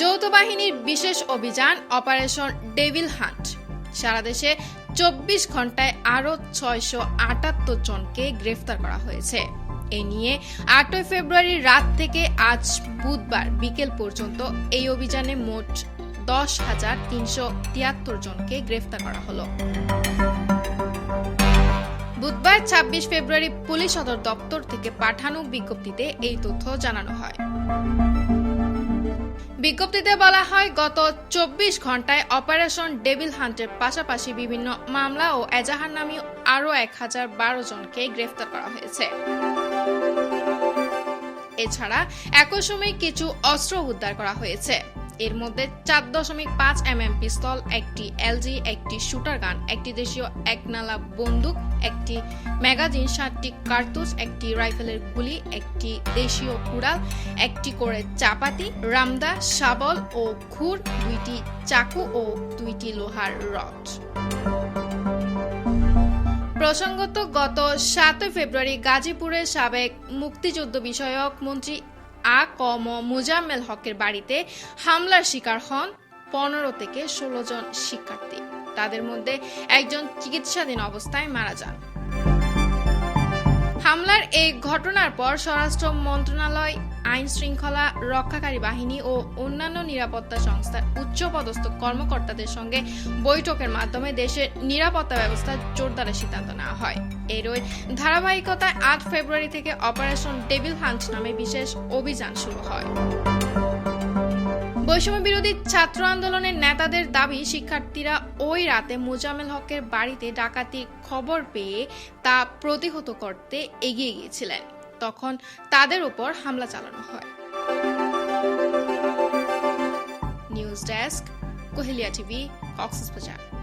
যৌথ বাহিনীর বিশেষ অভিযান অপারেশন ডেভিল হান্ট। সারা দেশে চব্বিশ ঘন্টায় আরও ছয়শো আটাত্তর জনকে গ্রেফতার করা হয়েছে। এ নিয়ে আটই ফেব্রুয়ারি রাত থেকে আজ বুধবার বিকেল পর্যন্ত এই অভিযানে মোট দশ হাজার তিনশো তিয়াত্তর জনকে গ্রেফতার করা হলো। বুধবার ছাব্বিশ ফেব্রুয়ারি পুলিশ সদর দপ্তর থেকে পাঠানো বিজ্ঞপ্তিতে এই তথ্য জানানো হয়। বিজ্ঞপ্তিতে বলা হয়, গত চব্বিশ ঘন্টায় অপারেশন ডেভিল হান্টের পাশাপাশি বিভিন্ন মামলা ও এজাহার নামে আরও এক হাজার বারো জনকে গ্রেফতার করা হয়েছে। এছাড়া একই সময়ে কিছু অস্ত্র উদ্ধার করা হয়েছে। এর মধ্যে চার দশমিক পাঁচ এম এম পিস্তল, একটি এলজি, একটি শুটার গান, একটি দেশীয় একনালা বন্দুক, একটি ম্যাগাজিন, সাতটি কার্তুজ, একটি রাইফেলের গুলি, একটি দেশীয় কুড়াল, একটি করে চাপাতি, রামদা, শাবল ও খুর দুইটি চাকু ও দুইটি লোহার রড। প্রসঙ্গত গত সাতই ফেব্রুয়ারি গাজীপুরের সাবেক মুক্তিযুদ্ধ বিষয়ক মন্ত্রী আ ক ম মুজাম্মেল হকের বাড়িতে হামলার শিকার হন পনেরো থেকে ষোলো জন শিক্ষার্থী। তাদের মধ্যে একজন চিকিৎসাধীন অবস্থায় মারা যান। হামলার এই ঘটনার পর স্বরাষ্ট্র মন্ত্রণালয়, আইন শৃঙ্খলা রক্ষাকারী বাহিনী ও অন্যান্য নিরাপত্তা সংস্থার উচ্চপদস্থ কর্মকর্তাদের সঙ্গে বৈঠকের মাধ্যমে দেশের নিরাপত্তা ব্যবস্থা জোরদারের সিদ্ধান্ত নেওয়া হয়। এরই ধারাবাহিকতায় আট ফেব্রুয়ারি থেকে অপারেশন ডেভিল হান্ট নামে বিশেষ অভিযান শুরু হয়। বৈষম্য বিরোধী ছাত্র আন্দোলনের নেতাদের দাবি, শিক্ষার্থীরা ওই রাতে মোজামেল হকের বাড়িতে ডাকাতির খবর পেয়ে তা প্রতিহত করতে এগিয়ে গিয়েছিলেন। তখন তাদের উপর হামলা চালানো হয়। News desk, Kohelia TV, Cox's Bazar.